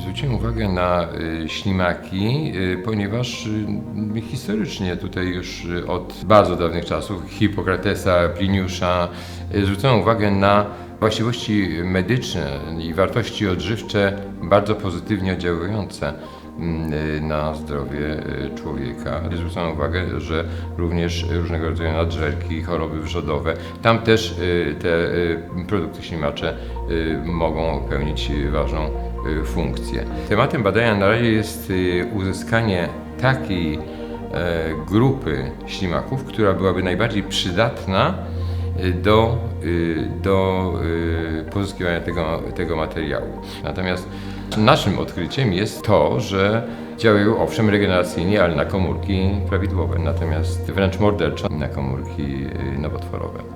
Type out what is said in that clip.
zwróciłem uwagę na y, ślimaki, y, ponieważ y, historycznie tutaj już od bardzo dawnych czasów Hipokratesa, Pliniusza zwrócono uwagę na właściwości medyczne i wartości odżywcze bardzo pozytywnie oddziałujące mm, y, na zdrowie y, człowieka. Zwrócono uwagę, że również różnego rodzaju nadżerki, choroby wrzodowe, tam też y, te produkty ślimacze mogą pełnić ważną funkcję. Tematem badania na razie jest uzyskanie takiej e, grupy ślimaków, która byłaby najbardziej przydatna do, y, do y, pozyskiwania tego, tego materiału. Natomiast naszym odkryciem jest to, że działają owszem regeneracyjnie, ale na komórki prawidłowe, natomiast wręcz morderczo na komórki y, nowotworowe.